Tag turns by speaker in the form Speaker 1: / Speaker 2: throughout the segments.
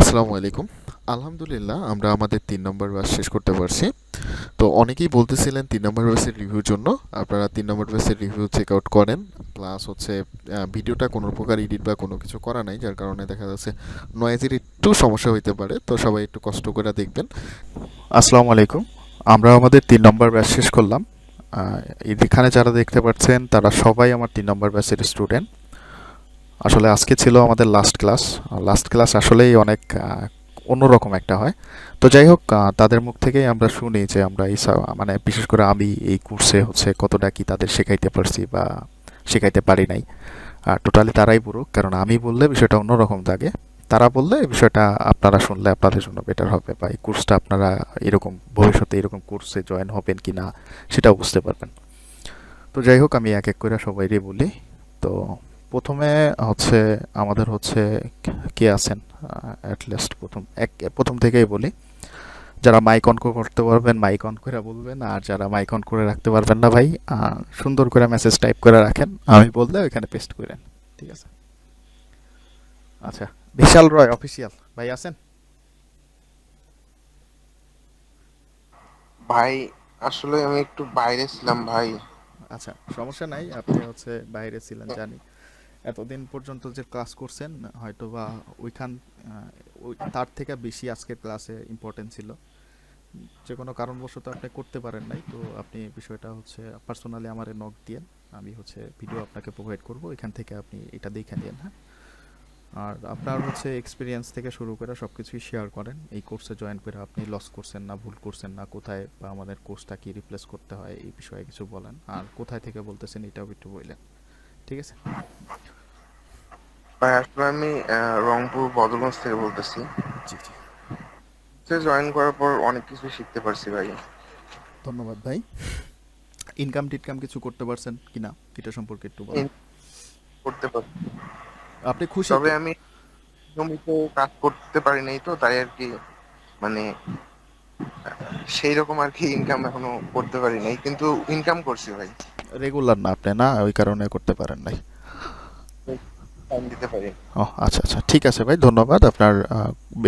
Speaker 1: আসসালামু আলাইকুম। আলহামদুলিল্লাহ, আমরা আমাদের তিন নম্বর ব্যাচ শেষ করতে পারছি। তো অনেকেই বলতেছিলেন তিন নম্বর ব্যাচের রিভিউর জন্য। আপনারা তিন নম্বর ব্যাচের রিভিউ চেক আউট করেন। প্লাস হচ্ছে ভিডিওটা কোনো প্রকার এডিট বা কোনো কিছু করা নাই, যার কারণে দেখা যাচ্ছে নয়েজের একটু সমস্যা হইতে পারে। তো সবাই একটু কষ্ট করে দেখবেন। আসসালামু আলাইকুম। আমরা আমাদের তিন নম্বর ব্যাচ শেষ করলাম। এখানে যারা দেখতে পাচ্ছেন, তারা সবাই আমার তিন নম্বর ব্যাচের স্টুডেন্ট আসলে আজকে ছিল আমাদের লাস্ট ক্লাস লাস্ট ক্লাস আসলেই অনেক অন্যরকম একটা হয়। তো যাই হোক তাদের মুখ থেকেই আমরা শুনি যে আমরা এই মানে বিশেষ করে আমি এই কোর্সে হচ্ছে কতটা কি তাদের শেখাইতে পারছি বা শেখাইতে পারি নাই। আর টোটালি তারাই পুরো কারণ আমি বললে বিষয়টা অন্যরকম থাকে তারা বললে বিষয়টা আপনারা শুনলে আপনাদের জন্য বেটার হবে বা এই কোর্সটা আপনারা এরকম, ভবিষ্যতে এরকম কোর্সে জয়েন হবেন কি না সেটাও বুঝতে পারবেন। তো যাই হোক, আমি এক এক করে সবাইকে বলি। তো প্রথমে হচ্ছে আমাদের হচ্ছে কে আছেন? অ্যাটলিস্ট প্রথম এক প্রথম থেকেই বলি যারা মাইক অন করতে পারবেন মাইক অন করে বলবেন আর যারা মাইক অন করে রাখতে পারবেন না ভাই সুন্দর করে মেসেজ টাইপ করে রাখেন আমি বললে ওইখানে পেস্ট করেন ঠিক আছে? আচ্ছা বিশাল রয় অফিসিয়াল ভাই আছেন?
Speaker 2: ভাই আসলে আমি একটু বাইরে ছিলাম ভাই।
Speaker 1: আচ্ছা সমস্যা নাই আপনি হচ্ছে বাইরে ছিলেন জানি। এতদিন পর্যন্ত যে ক্লাস করছেন হয়তো বা ওইখান ওই তার থেকে বেশি আজকের ক্লাসে ইম্পর্টেন্ট ছিল। যে কোনো কারণবশত আপনি করতে পারেন নাই, তো আপনি বিষয়টা হচ্ছে পার্সোনালি আমারে নক দিয়েন আমি হচ্ছে ভিডিও আপনাকে প্রোভাইড করব, এখান থেকে আপনি এটা দেখে নিন হ্যাঁ? আর আপনার হচ্ছে এক্সপিরিয়েন্স থেকে শুরু করে সব কিছুই শেয়ার করেন, এই কোর্সে জয়েন করে আপনি লস করছেন না, ভুল করছেন না, কোথায় বা আমাদের কোর্সটা কি রিপ্লেস করতে হয়, এই বিষয়ে কিছু বলেন। আর কোথায় থেকে বলতেছেন এটাও একটু বললেন। ঠিক আছে?
Speaker 2: ভাই আসলে আমি রংপুর বদলগঞ্জ থেকে বলতেছি।
Speaker 1: জি জি।
Speaker 2: জয়েন করার পর অনেক কিছু শিখতে পারছি ভাই।
Speaker 1: ধন্যবাদ ভাই। ইনকাম টিটকাম কিছু করতে পারছেন কিনা এটা সম্পর্কে একটু বলেন।
Speaker 2: করতে পারছি।
Speaker 1: আপনি খুশি?
Speaker 2: তবে আমি নিয়মিত কাজ করতে পারি নাই তো তাই আর কি মানে সেই রকম আর কি ইনকাম এখনও করতে পারি নাই কিন্তু ইনকাম করছি ভাই।
Speaker 1: রেগুলার না আপনি না? ওই কারণে করতে পারেন নাই। ও আচ্ছা আচ্ছা। ঠিক আছে ভাই ধন্যবাদ। আপনার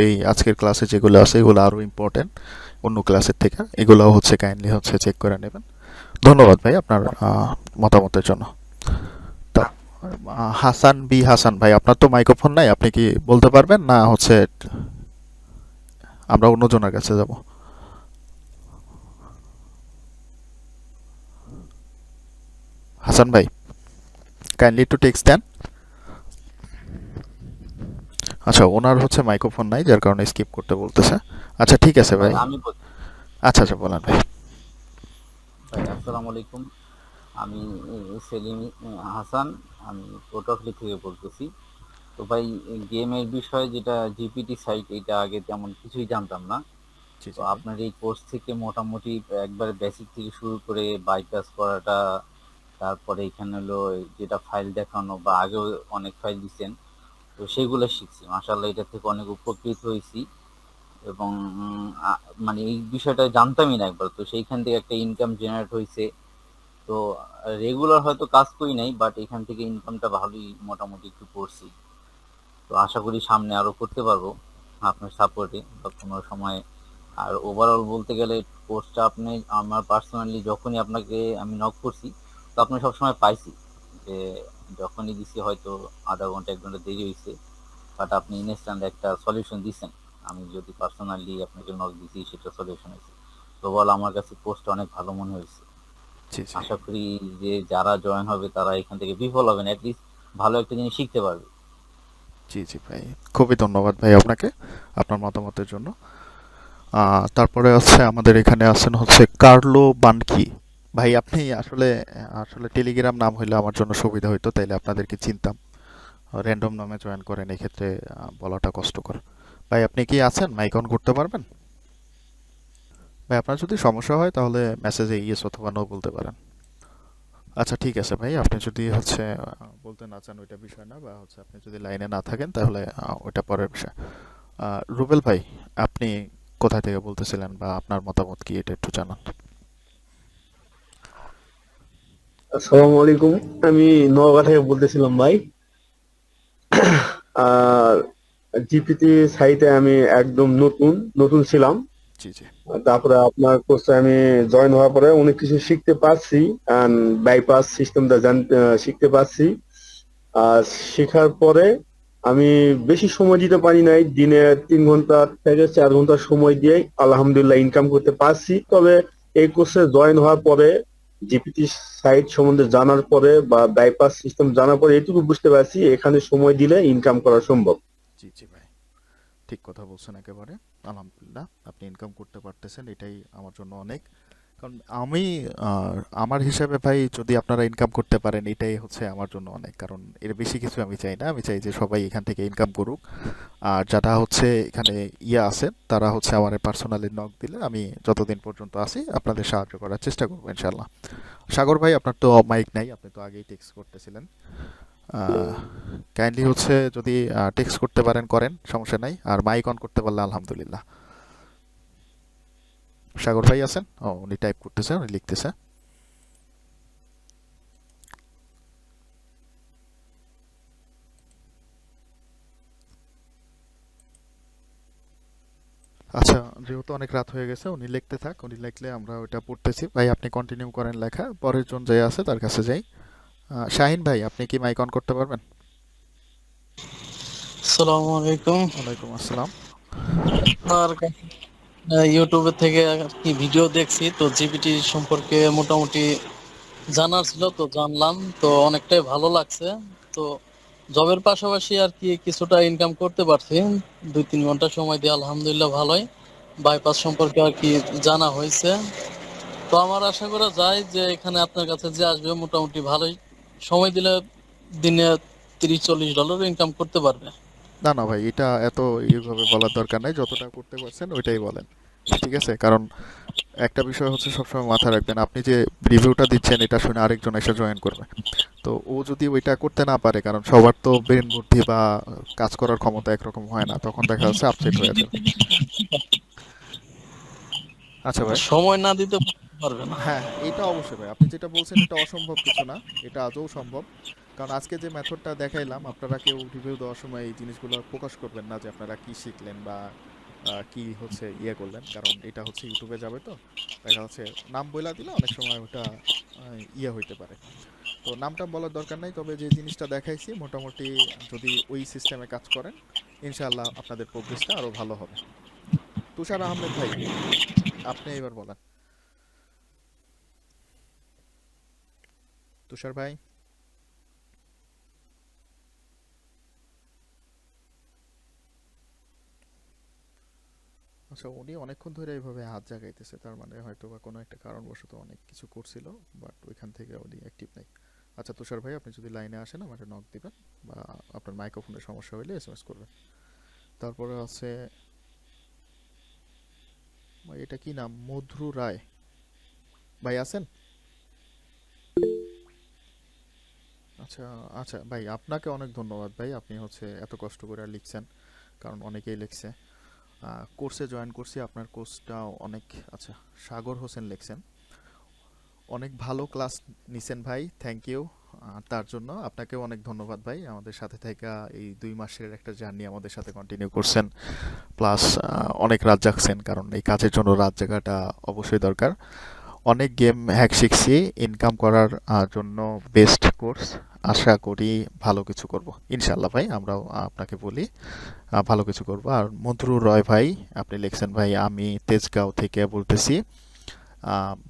Speaker 1: এই আজকের ক্লাসে যেগুলো আছে এগুলো আরও ইম্পর্টেন্ট অন্য ক্লাসের থেকে। এগুলোও হচ্ছে কাইন্ডলি হচ্ছে চেক করে নেবেন। ধন্যবাদ ভাই আপনার মতামতের জন্য। তা হাসান বি হাসান ভাই আপনার তো মাইক্রোফোন নাই আপনি কি বলতে পারবেন? না হচ্ছে আমরা অন্যজনের কাছে যাব? হাসান ভাই কাইন্ডলি একটু টেক্সট দেন। আচ্ছা ওনার হচ্ছে মাইক্রোফোন নাই যার কারণে স্কিপ করতে বলতেছে। আচ্ছা ঠিক আছে ভাই।
Speaker 3: আমি
Speaker 1: আচ্ছা আচ্ছা বলেন ভাই।
Speaker 3: ভাই আসসালামু আলাইকুম। আমি সেলিম হাসান। আমি পটুয়াখালী থেকে বলতেছি। তো ভাই গেমের বিষয়ে যেটা জিপিটি সাইট এটা আগে তেমন কিছুই জানতাম না। তো আপনার এই কোর্স থেকে মোটামুটি একবার বেসিক থেকে শুরু করে বাইপাস করাটা তারপরে এখানে হলো যেটা ফাইল দেখানো বা আগেও অনেক ফাইল দিচ্ছেন তো সেগুলো শিখছি। মাসাল্লাহ এটা থেকে অনেক উপকৃত হয়েছি এবং মানে এই বিষয়টা জানতামই না একবার। তো সেইখান থেকে একটা ইনকাম জেনারেট হয়েছে। তো রেগুলার হয়তো কাজ করি নাই বাট এখান থেকে ইনকামটা ভালোই মোটামুটি একটু করছি। তো আশা করি সামনে আরও করতে পারব আপনার সাপোর্টে বা কোনো সময়। আর ওভারঅল বলতে গেলে কোর্সটা আপনি, আমার পার্সোনালি যখনই আপনাকে আমি নক করছি তো আপনি সবসময় পাইছি যে যখনই দিছি হয়তো আধা ঘণ্টা এক ঘণ্টা দেরি হয়েছে বাট আপনি ইনস্ট্যান্ট একটা সলিউশন দিচ্ছেন আমি যদি পার্সোনালি আপনাকে নক দিছি সেটা সলিউশন হয়েছে তো বল আমার কাছে কোর্সটা অনেক ভালো মনে হয়েছে আশা করি যে যারা জয়েন হবে তারা এখান থেকে বিফল হবে না অ্যাটলিস্ট ভালো একটা জিনিস শিখতে পারবে।
Speaker 1: জি জি ভাই খুবই ধন্যবাদ ভাই আপনাকে আপনার মতামতের জন্য। তারপরে হচ্ছে আমাদের এখানে আছেন হচ্ছে কার্লো বানকি। ভাই, আপনি আসলে আসলে টেলিগ্রাম নাম হইলে আমার জন্য সুবিধা হইতো, তাইলে আপনাদেরকে চিনতাম। র্যান্ডম নামে জয়েন করেন, এক্ষেত্রে বলাটা কষ্টকর। ভাই, আপনি কি আছেন? মাইক অন করতে পারবেন? ভাই, আপনার যদি সমস্যা হয়, তাহলে মেসেজে ইয়েস অথবা নো বলতে পারেন। আচ্ছা ঠিক আছে ভাই, আপনি যদি হচ্ছে বলতে না চান ওইটা বিষয় না, বা হচ্ছে আপনি যদি লাইনে না থাকেন, তাহলে ওইটা পরের বিষয়। রুবেল ভাই, আপনি কোথা থেকে বলতেছিলেন, বা আপনার মতামত কি, এটা একটু জানান।
Speaker 4: আসসালামু আলাইকুম। আমি নোয়াগা থেকে বলতেছিলাম ভাই। আর জিপিটি সাইটে আমি একদম নতুন নতুন ছিলাম। তারপরে আপনার কোর্সে আমি জয়েন হওয়ার পরে অনেক কিছু শিখতে পারছি বাইপাস সিস্টেমটা জানতে শিখতে পারছি। আর শেখার পরে আমি বেশি সময় দিতে পারি নাই। দিনে তিন ঘণ্টা থেকে চার ঘণ্টা সময় দিয়ে আলহামদুলিল্লাহ ইনকাম করতে পারছি। তবে এই কোর্সে জয়েন হওয়ার পরে জিপিটি সাইট সম্বন্ধে জানার পরে বা বাইপাস সিস্টেম জানার পরে এটুকু বুঝতে পারছি এখানে সময় দিলে ইনকাম করা সম্ভব।
Speaker 1: জি জি ভাই। ঠিক কথা বলছেন একেবারে। আলহামদুলিল্লাহ, আপনি ইনকাম করতে পারতেছেন, এটাই আমার জন্য অনেক। কারণ আমি আমার হিসাবে ভাই যদি আপনারা ইনকাম করতে পারেন, এটাই হচ্ছে আমার জন্য অনেক। কারণ এর বেশি কিছু আমি চাই না। আমি চাই যে সবাই এখান থেকে ইনকাম করুক। আর যারা হচ্ছে এখানে ইয়ে আছেন, তারা হচ্ছে আমার পার্সোনালি নক দিলে আমি যতদিন পর্যন্ত আসি আপনাদের সাহায্য করার চেষ্টা করব ইনশাল্লাহ সাগর ভাই, আপনার তো মাইক নাই, আপনি তো আগেই টেক্সট করতেছিলেন। কাইন্ডলি হচ্ছে যদি টেক্সট করতে পারেন, করেন, সমস্যা নাই। আর মাইক অন করতে পারলে আলহামদুলিল্লাহ। সাগর ভাই আছেন? ও উনি টাইপ করতেছে উনি লিখতেছে। আচ্ছা যেহেতু অনেক রাত হয়ে গেছে উনি লিখতে থাক উনি লিখলে আমরা ওটা পড়তেছি। ভাই আপনি কন্টিনিউ করেন লেখা পরের জন যে আছে তার কাছে যাই। শাহিন ভাই আপনি কি মাইক অন করতে পারবেন?
Speaker 5: আসসালামু আলাইকুম।
Speaker 1: ওয়ালাইকুম আসসালাম।
Speaker 5: ইউটিউবে থেকে কি ভিডিও দেখছি, তো জিপিটি সম্পর্কে মোটামুটি জানার ছিল, তো জানলাম, তো অনেকটাই ভালো লাগছে। তো জবের পাশাপাশি আর কি কিছুটা ইনকাম করতে পারছি, দুই তিন ঘণ্টা সময় দিয়ে আলহামদুলিল্লাহ ভালোই। বাইপাস সম্পর্কে আর কি জানা হয়েছে। তো আমার আশা করা যায় যে এখানে আপনার কাছে যে আসবে, মোটামুটি ভালোই সময় দিলে দিনে তিরিশ চল্লিশ ডলার ইনকাম করতে পারবে।
Speaker 1: না না ভাই এটা এত এইভাবে বলার দরকার নাই। যতটা করতে পারছেন ওইটাই বলেন ঠিক আছে? কারণ একটা বিষয় হচ্ছে সবসময় মাথায় রাখবেন আপনি যে রিভিউটা দিচ্ছেন এটা শুনে আরেকজন এসে জয়েন করবে। তো ও যদি ওইটা করতে না পারে কারণ সবার তো ব্রেন বুদ্ধি বা কাজ করার ক্ষমতা একরকম হয় না তখন দেখা যাচ্ছে আপসেট হয়ে যাবে। আচ্ছা ভাই।
Speaker 5: সময় না দিতে পারবে না।
Speaker 1: হ্যাঁ এটা অবশ্যই ভাই। আপনি যেটা বলছেন এটা অসম্ভব কিছু না। এটা আজও সম্ভব। কারণ আজকে যে মেথডটা দেখাইলাম, আপনারা কেউ রিভিউ দেওয়ার সময় এই জিনিসগুলো প্রকাশ করবেন না যে আপনারা কি শিখলেন বা কি হচ্ছে ইয়ে করলেন। কারণ এটা হচ্ছে ইউটিউবে যাবে তো। দেখা যাচ্ছে নাম বইলা দিলে অনেক সময় ওটা ইয়ে হইতে পারে। তো নামটা বলার দরকার নাই, তবে যে জিনিসটা দেখাইছি মোটামুটি যদি ওই সিস্টেমে কাজ করেন, ইনশাআল্লাহ আপনাদের প্রোগ্রেসটা আরও ভালো হবে। তুষার আহমেদ ভাই, আপনি এবার বলেন। তুষার ভাই? আচ্ছা উনি অনেকক্ষণ ধরে এইভাবে হাত জাগাইতেছে, তার মানে হয়তো বা কোনো একটা কারণবশত অনেক কিছু করছিল বাট ওইখান থেকে উনি অ্যাক্টিভ নাই। আচ্ছা তুষার ভাই, আপনি যদি লাইনে আসেন, আমাকে নক দিবেন বা আপনার মাইক্রোফোনের সমস্যা হলে এসএমএস করবেন। তারপরে আছে এটা কি নাম? মধুর রায়। ভাই, আছেন? আচ্ছা আচ্ছা ভাই, আপনাকে অনেক ধন্যবাদ, ভাই, আপনি হচ্ছে এত কষ্ট করে লিখছেন, কারণ অনেকেই লিখছে। কোর্সে জয়েন করছি। আপনার কোর্সটা অনেক আচ্ছা সাগর হোসেন লেখছেন। অনেক ভালো ক্লাস নিছেন ভাই থ্যাংক ইউ তার জন্য আপনাকেও অনেক ধন্যবাদ ভাই। আমাদের সাথে থেকে এই দুই মাসের একটা জার্নি আমাদের সাথে কন্টিনিউ করছেন। প্লাস অনেক রাত জাগছেন, কারণ এই কাজের জন্য রাত জাগাটা অবশ্যই দরকার। অনেক গেম হ্যাক শিখছি ইনকাম করার জন্য বেস্ট কোর্স আশা করি ভালো কিছু করব। ইনশাল্লাহ ভাই, আমরাও আপনাকে বলি ভালো কিছু করব। আর মধুর রয় ভাই, আপনি লিখছেন, ভাই, আমি তেজগাঁও থেকে বলতেছি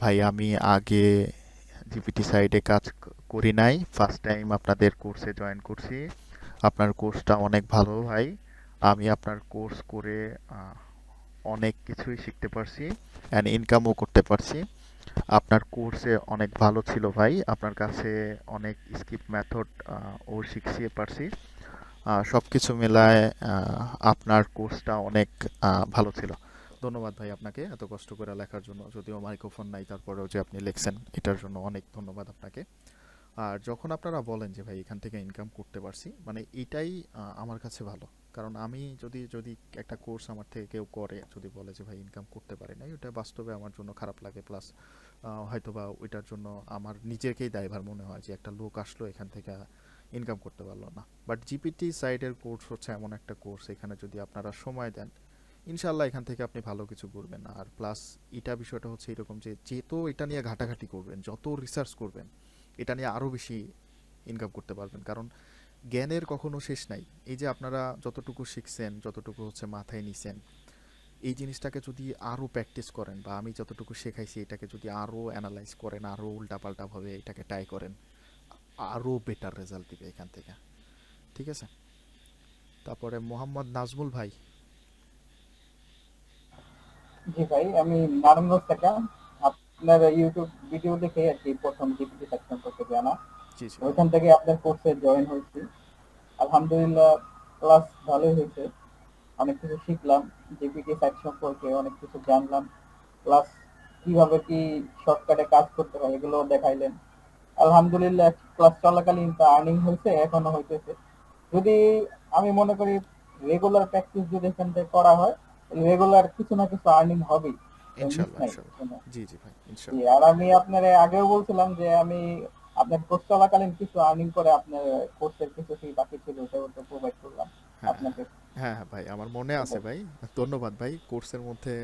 Speaker 1: ভাই, আমি আগে জিপিটি সাইডে কাজ করি নাই ফার্স্ট টাইম আপনাদের কোর্সে জয়েন করছি। আপনার কোর্সটা অনেক ভালো ভাই, আমি আপনার কোর্স করে অনেক কিছুই শিখতে পারছি অ্যান্ড ইনকামও করতে পারছি। আপনার কোর্সে অনেক ভালো ছিল ভাই। আপনার কাছে অনেক স্কিপ মেথড ও শিখিয়ে পারছি। সব কিছু মেলায় আপনার কোর্সটা অনেক ভালো ছিল। ধন্যবাদ ভাই আপনাকে এত কষ্ট করে লেখার জন্য। যদিও মাইক্রোফোন নাই, তারপরেও যে আপনি লিখছেন, এটার জন্য অনেক ধন্যবাদ আপনাকে। আর যখন আপনারা বলেন যে ভাই এখান থেকে ইনকাম করতে পারছি মানে এটাই আমার কাছে ভালো। কারণ আমি যদি যদি একটা কোর্স আমার থেকে কেউ করে, যদি বলে যে, ভাই ইনকাম করতে পারে না ওটা বাস্তবে আমার জন্য খারাপ লাগে। প্লাস হয়তো বা ওইটার জন্য আমার নিজেকেই দায়ভার মনে হয় যে, একটা লোক আসলো এখান থেকে ইনকাম করতে পারল না। বাট জিপিটি সাইডের কোর্স হচ্ছে এমন একটা কোর্স এখানে যদি আপনারা সময় দেন ইনশাল্লাহ এখান থেকে আপনি ভালো কিছু করবেন। আর প্লাস এটা বিষয়টা হচ্ছে এরকম যে, যেত এটা নিয়ে ঘাটাঘাটি করবেন, যত রিসার্চ করবেন, এটা নিয়ে আরও বেশি ইনকাম করতে পারবেন। কারণ জ্ঞানের কখনো শেষ নাই। এই যে আপনারা যতটুকু শিখছেন, যতটুকু হচ্ছে মাথায় নিছেন, এই জিনিসটাকে যদি আরও প্র্যাকটিস করেন বা আমি যতটুকু শেখাইছি, এটাকে যদি আরও অ্যানালাইজ করেন আরও উল্টাপাল্টাভাবে এটাকে ট্রাই করেন আরও বেটার রেজাল্ট দিবে এখান থেকে। ঠিক আছে? তারপরে মোহাম্মদ নাজমুল ভাই।
Speaker 6: জি ভাই, আমি নারায়ণগঞ্জ থেকে আপনার ইউটিউব ভিডিও দেখে আর কি প্রথম জিপিটি সেকশন করতে জানা
Speaker 1: জি জি।
Speaker 6: ওইখান থেকে আপনার কোর্সে জয়েন হয়েছি। আলহামদুলিল্লাহ ক্লাস ভালোই হয়েছে। অনেক কিছু শিখলাম। জিপিটি সাইট সম্পর্কে অনেক কিছু জানলাম। প্লাস কীভাবে কি শর্টকাটে কাজ করতে হয় এগুলো দেখাইলেন। আলহামদুলিল্লাহ ক্লাস চলাকালীন তা আর্নিং হয়েছে এখনও হইতেছে। যদি আমি মনে করি রেগুলার প্র্যাকটিস যদি এখান থেকে করা হয় রেগুলার কিছু না কিছু আর্নিং হবেই।
Speaker 1: জি জি ভাই
Speaker 6: আর আমি আপনার আগেও বলছিলাম যে আমি আপনার কোর্স চলাকালীন কিছু আর্নিং করে আপনার কোর্সের কিছু ফি বাকি ছিল সেগুলো প্রোভাইড করলাম
Speaker 1: হ্যাঁ
Speaker 6: আপনাকে।
Speaker 1: হ্যাঁ হ্যাঁ ভাই আমার মনে আছে ভাই ধন্যবাদ ভাই কোর্সের মধ্যে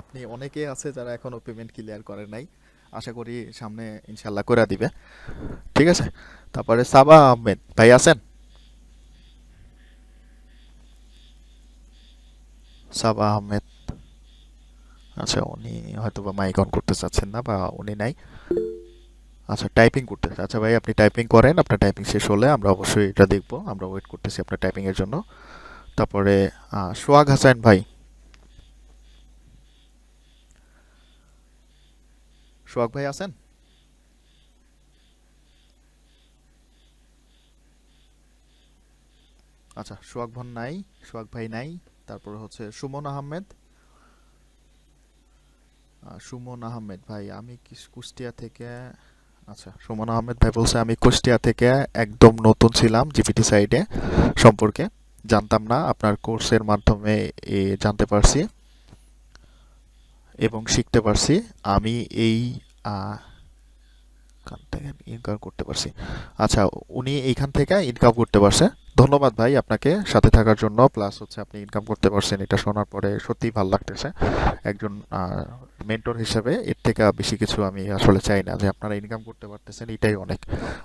Speaker 1: আপনি অনেকে আছে যারা এখনও পেমেন্ট ক্লিয়ার করে নাই আশা করি সামনে ইনশাল্লাহ করে দিবে। ঠিক আছে তারপরে সাবা আহমেদ ভাই আছেন? সাবা আহমেদ আচ্ছা উনি হয়তো বা মাইক অন করতে চাচ্ছেন না বা উনি নাই। আচ্ছা টাইপিং করতেছে। আচ্ছা ভাই, আপনি টাইপিং করেন, আপনার টাইপিং শেষ হলে আমরা অবশ্যই এটা দেখব। আমরা ওয়েট করতেছি আপনার টাইপিং এর জন্য। তারপরে সোহাগ হাসান ভাই। সোহাগ ভাই আছেন? আচ্ছা সোহাগ ভন নাই, সোহাগ ভাই নাই। তারপরে হচ্ছে সুমন আহমেদ। সুমন আহমেদ ভাই, আমি কুষ্টিয়া থেকে আচ্ছা সুমন আহমেদ ভাই বলছে, আমি কুষ্টিয়া থেকে একদম নতুন ছিলাম জিপিটি সাইডে সম্পর্কে। জানতাম না আপনার কোর্সের মাধ্যমে জানতে পারছি এবং শিখতে পারছি। আমি এই থেকে ইনকাম করতে পারছি। আচ্ছা উনি এইখান থেকে ইনকাম করতে পারছে? ধন্যবাদ ভাই আপনাকে সাথে থাকার জন্য। প্লাস হচ্ছে আপনি ইনকাম করতে পারছেন, এটা শোনার পরে সত্যিই ভালো লাগতেছে। একজন মেন্টর হিসেবে এর থেকে বেশি কিছু আমি আসলে চাই না যে আপনারা ইনকাম করতে পারতেছেন, এটাই অনেক।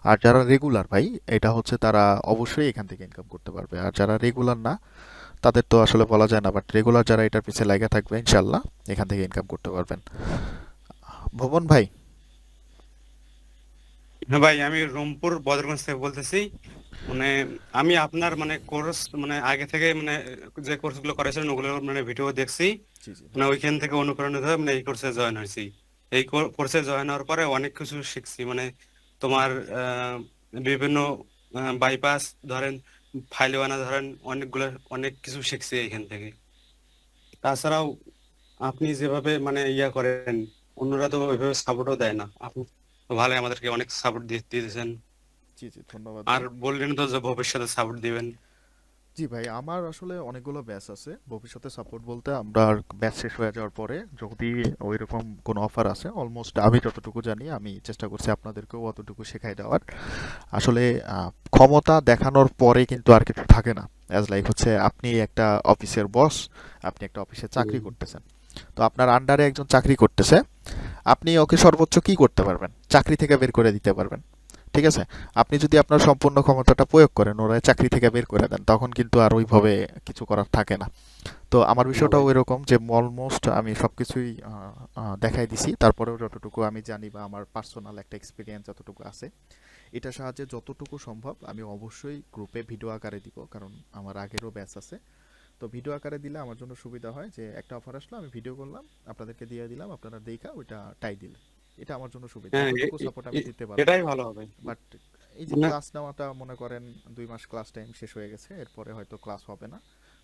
Speaker 1: আর যারা রেগুলার ভাই, এটা হচ্ছে তারা অবশ্যই এখান থেকে ইনকাম করতে পারবে। আর যারা রেগুলার না, তাদের তো আসলে বলা যায় না বাট রেগুলার যারা এটার পিছে লাগা থাকবে ইনশাল্লাহ এখান থেকে ইনকাম করতে পারবেন। ভবন ভাই?
Speaker 7: ভাই, আমি রংপুর বদরগঞ্জ থেকে বলতেছি। মানে আমি আপনার মানে কোর্স মানে আগে থেকে মানে যে কোর্সগুলো করেছিলেন ওগুলো মানে ভিডিও দেখছি। মানে ওইখান থেকে অনুপ্রাণিত হয়ে মানে এই কোর্সে জয়েন হয়েছি। এই কোর্সে জয়েন হওয়ার পরে অনেক কিছু শিখছি। মানে তোমার বিভিন্ন বাইপাস ধরেন ফাইল বানা ধরেন অনেকগুলো অনেক কিছু শিখছি এইখান থেকে। তাছাড়াও আপনি যেভাবে মানে ইয়া করেন অন্যরা তো ওইভাবে সাপোর্টও দেয় না। আপনি তো ভালোই আমাদেরকে অনেক সাপোর্ট দিয়ে দিয়েছেন।
Speaker 1: জি জি ধন্যবাদ।
Speaker 7: আর বললেন তো যে ভবিষ্যতে সাপোর্ট দিবেন।
Speaker 1: জি ভাই আমার আসলে অনেকগুলো ব্যাচ আছে। ভবিষ্যতে সাপোর্ট বলতে আমরা ব্যাচ শেষ হয়ে যাওয়ার পরে যদি ওইরকম কোনো অফার আছে অলমোস্ট আমি যতটুকু জানি আমি চেষ্টা করছি আপনাদেরকেও অতটুকু শেখাই দেওয়ার। আসলে ক্ষমতা দেখানোর পরে কিন্তু আর কিছু থাকে না। অ্যাজ লাইক হচ্ছে আপনি একটা অফিসের বস আপনি একটা অফিসে চাকরি করতেছেন। তো আপনার আন্ডারে একজন চাকরি করতেছে আপনি ওকে সর্বোচ্চ কি করতে পারবেন? চাকরি থেকে বের করে দিতে পারবেন। ঠিক আছে? আপনি যদি আপনার সম্পূর্ণ ক্ষমতাটা প্রয়োগ করেন ওরা চাকরি থেকে বের করে দেন তখন কিন্তু আর ওইভাবে কিছু করার থাকে না। তো আমার বিষয়টাও এরকম যে অলমোস্ট আমি সবকিছুই আহ, আহ, দেখাই দিছি। তারপরেও যতটুকু আমি জানি বা আমার পার্সোনাল একটা এক্সপিরিয়েন্স যতটুকু আছে এটা সাহায্যে যতটুকু সম্ভব আমি অবশ্যই গ্রুপে ভিডিও আকারে দিব কারণ আমার আগেরও ব্যাচ আছে। তো ভিডিও আকারে দিলে আমার জন্য সুবিধা হয় যে একটা অফার আসলো আমি ভিডিও করলাম আপনাদেরকে দিয়ে দিলাম আপনারা দেখা ওইটা টাই দিলে এটা আমার জন্য সুবিধা।
Speaker 7: হ্যাঁ
Speaker 1: এতটুকু সাপোর্ট আমি দিতে পারব।
Speaker 7: এটাই ভালো হবে।
Speaker 1: বাট এই যে। ক্লাস নেওয়াটা মনে করেন দুই মাস ক্লাস টাইম শেষ হয়ে গেছে এরপরে হয়তো ক্লাস হবে না।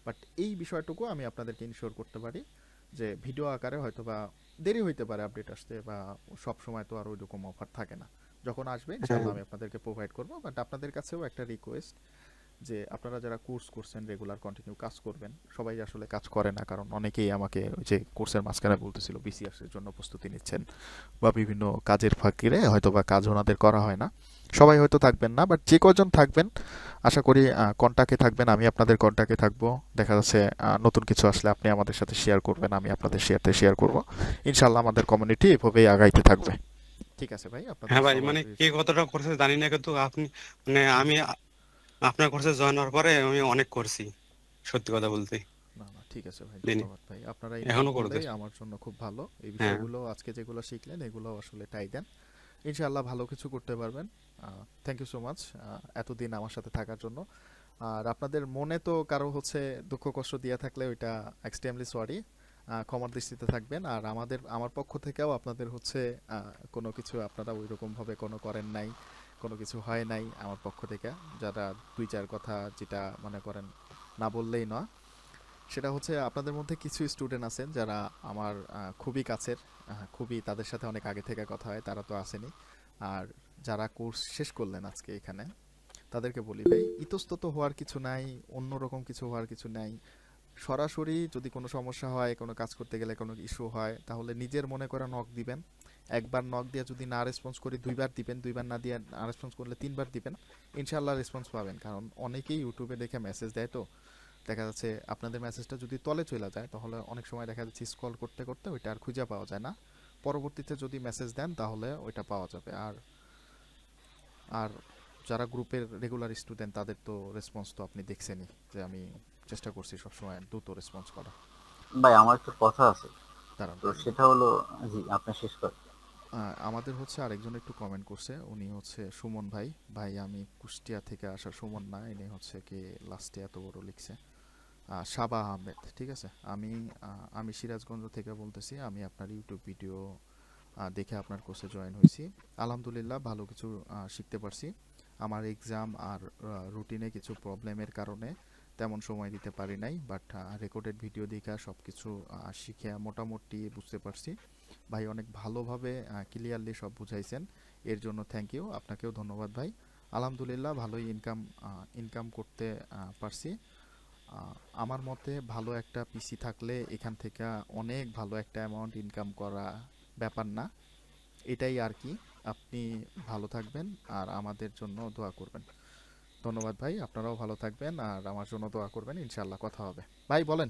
Speaker 1: বাট এই বিষয়টুকু আমি আপনাদেরকে ইনশিওর করতে পারি যে ভিডিও আকারে হয়তো বা দেরি হইতে পারে আপডেট আসতে বা সব সময় তো আর ওইরকম অফার থাকে না। যখন আসবে ইনশাআল্লাহ আমি আপনাদেরকে প্রোভাইড করব। বাট আপনাদের কাছেও একটা রিকোয়েস্ট যে আপনারা যারা কোর্স করছেন রেগুলার কন্টিনিউ কাজ করবেন সবাই আসলে কাজ করে না। কারণ অনেকেই আমাকে ওই যে কোর্সের মাঝখানে বলতেছিল বিসিএস এর জন্য প্রস্তুতি নিচ্ছেন বা বিভিন্ন কাজের ফাঁকিরে হয়তো বা কাজ ওনাদের করা হয় না। সবাই হয়তো থাকবেন না বাট যে কজন থাকবেন আশা করি কন্টাক্টে থাকবেন আমি আপনাদের কন্টাক্টে থাকব। দেখা যাচ্ছে নতুন কিছু আসলে আপনি আমাদের সাথে শেয়ার করবেন আমি আপনাদের শেয়ারতে শেয়ার করব। ইনশাল্লাহ আমাদের কমিউনিটি এভাবেই আগাইতে থাকবে। ঠিক আছে ভাই
Speaker 7: হ্যাঁ ভাই মানে কে কতটা করছে জানি না কিন্তু আপনি মানে আমি আপনার কোর্সে জয়েন হওয়ার পরে আমি অনেক করছি সত্যি কথা বলতে।
Speaker 1: না না ঠিক আছে ভাই ধন্যবাদ ভাই। আপনারা
Speaker 7: এখনও।
Speaker 1: করলেই আমার জন্য খুব ভালো। এই
Speaker 7: হ্যাঁ।
Speaker 1: বিষয়গুলো আজকে যেগুলো শিখলেন এগুলো আসলে টাই দেন। ইনশাআল্লাহ ভালো কিছু করতে পারবেন। থ্যাংক ইউ সো মাচ এতদিন আমার সাথে থাকার জন্য। আর আপনাদের মনে তো কারও হচ্ছে দুঃখ কষ্ট দিয়ে থাকলে ওইটা এক্সট্রিমলি সরি ক্ষমার দৃষ্টিতে থাকবেন। আর আমাদের আমার পক্ষ থেকেও আপনাদের হচ্ছে কোনো কিছু আপনারা ওই রকম ভাবে কোনো করেন নাই। কোনো কিছু হয় নাই আমার পক্ষ থেকে। যারা দুই চার কথা যেটা মনে করেন না বললেই নয়। সেটা হচ্ছে আপনাদের মধ্যে কিছু স্টুডেন্ট আছেন যারা আমার খুবই কাছের খুবই তাদের সাথে অনেক আগে থেকে কথা হয়, তারা তো আসেনি। আর যারা কোর্স শেষ করলেন আজকে এখানে, তাদেরকে বলি, ভাই, ইতস্তত হওয়ার কিছু নাই, অন্যরকম কিছু হওয়ার কিছু নাই। সরাসরি যদি কোনো সমস্যা হয়, কোনো কাজ করতে গেলে কোনো ইস্যু হয়, তাহলে নিজের মনে করে নক দিবেন। একবার নক দিয়ে যদি না রেসপন্স করি দুইবার দিবেন দুইবার না দিয়ে না রেসপন্স করলে তিনবার দিবেন ইনশাল্লাহ রেসপন্স পাবেন। কারণ অনেকেই ইউটিউবে দেখে মেসেজ দেয় তো। দেখা যাচ্ছে আপনাদের মেসেজটা যদি তলে চলে যায় তাহলে অনেক সময় দেখা যাচ্ছে স্ক্রল করতে করতে ওইটা আর খুঁজে পাওয়া যায় না। পরবর্তীতে যদি মেসেজ দেন তাহলে ওইটা পাওয়া যাবে। আর আর যারা গ্রুপের রেগুলার স্টুডেন্ট তাদের তো রেসপন্স তো আপনি দেখছেনই যে আমি চেষ্টা করছি সবসময় দ্রুত রেসপন্স করা
Speaker 3: ভাই আমার একটা কথা আছে।
Speaker 1: দাঁড়ান।
Speaker 3: তো সেটা হলো জি আপনি শেষ করেন
Speaker 1: আমাদের হচ্ছে আরেকজন একটু কমেন্ট করছে। উনি হচ্ছে সুমন ভাই। ভাই, আমি কুষ্টিয়া থেকে আসা সুমন না ইনি হচ্ছে কি লাস্টে এত বড় লিখছে। সাবা আহমেদ, ঠিক আছে? আমি আমি সিরাজগঞ্জ থেকে বলতেছি, আমি আপনার ইউটিউব ভিডিও দেখে আপনার কোর্সে জয়েন হয়েছি। আলহামদুলিল্লাহ, ভালো কিছু শিখতে পারছি। আমার এক্সাম আর রুটিনে কিছু প্রবলেমের কারণে। তেমন সময় দিতে পারি নাই বাট রেকর্ডেড ভিডিও দেখা সব কিছু শিখে মোটামুটি বুঝতে পারছি। ভাই অনেক ভালোভাবে ক্লিয়ারলি সব বুঝাইছেন, এর জন্য থ্যাংক ইউ আপনাকেও ধন্যবাদ ভাই। আলহামদুলিল্লাহ ভালোই ইনকাম ইনকাম করতে পারছি। আমার মতে ভালো একটা পিসি থাকলে এখান থেকে অনেক ভালো একটা অ্যামাউন্ট ইনকাম করা ব্যাপার না। এটাই আর কি, আপনি ভালো থাকবেন আর আমাদের জন্য দোয়া করবেন। ধন্যবাদ ভাই, আপনারাও ভালো থাকবেন আর আমার জন্য দোয়া করবেন ইনশাল্লাহ কথা হবে। ভাই, বলেন।